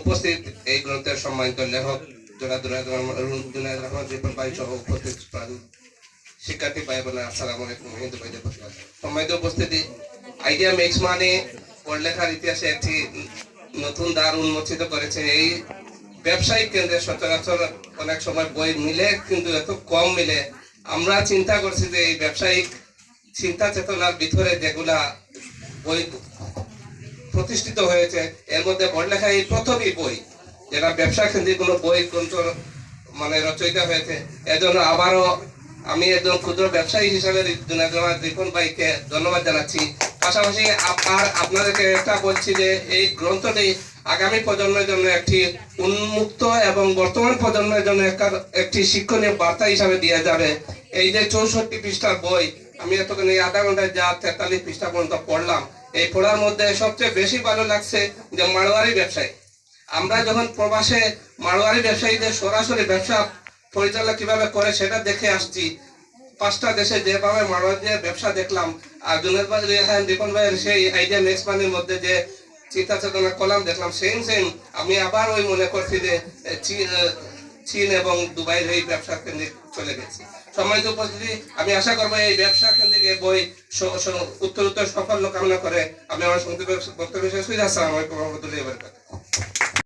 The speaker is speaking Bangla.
উপস্থিত এই গ্রন্থের সম্মানিত লেখক সহ শিক্ষার্থী সম্মানিত উপস্থিতি, আইডিয়া মেক্স মানে পড়লেখার ইতিহাসে একটি নতুন করেছে। এই ব্যবসায়িক কেন্দ্রে সচরাচর অনেক সময় বই মিলে, কিন্তু এত কম মিলে। আমরা চিন্তা করছি যে এই ব্যবসায়িক চিন্তা চেতনার ভিতরে যেগুলা বই প্রতিষ্ঠিত হয়েছে। এর মধ্যে পড়লেখা এই প্রথমই বই, যেটা ব্যবসা কেন্দ্রিক কোনো বই গ্রন্থ মানে রচয়িতা হয়েছে। এজন্য আবারও আমি একজন ক্ষুদ্র ব্যবসায়ী হিসাবে রিপন ভাইকে ধন্যবাদ জানাচ্ছি। পাশাপাশি আপনার আপনাদেরকে একটা বলছি যে, এই গ্রন্থটি আগামী প্রজন্মের জন্য একটি উন্মুক্ত এবং বর্তমান প্রজন্মের জন্য একটি শিক্ষণীয় বার্তা হিসাবে দেওয়া যাবে। এই যে চৌষট্টি পৃষ্ঠার বই, আমি এতক্ষণ এই আধা ঘন্টায় যা তেতাল্লিশ পৃষ্ঠা পর্যন্ত পড়লাম এই পড়ার মধ্যে সবচেয়ে বেশি ভালো লাগছে যে মারোয়ারি ব্যবসায়ী। আমরা যখন প্রবাসে মারোয়ারি ব্যবসায়ীদের সরাসরি ব্যবসা পরিচালনা কীভাবে করে সেটা দেখে আসছি। পাঁচটা দেশে যেভাবে মারোয়ারিদের ব্যবসা দেখলাম, আর জুনেদ ভাই রিপন ভাইয়ের সেই আইডিয়া নেক্সট মানের মধ্যে যে চিন্তা চেতনা কলাম দেখলাম সেম সেম আমি আবার ওই মনে করছি যে চীন এবং দুবাইয়ের এই ব্যবসা কেন্দ্রে চলে গেছি। সম্মানিত উপস্থিতি, আমি আশা করব এই ব্যবসা কেন্দ্রিক বই উত্তর উত্তর সাফল্য কামনা করে আমি আমার সংক্ষিপ্ত বক্তব্য শেষ করি। আসসালামু আলাইকুম রহমতুল্লাহ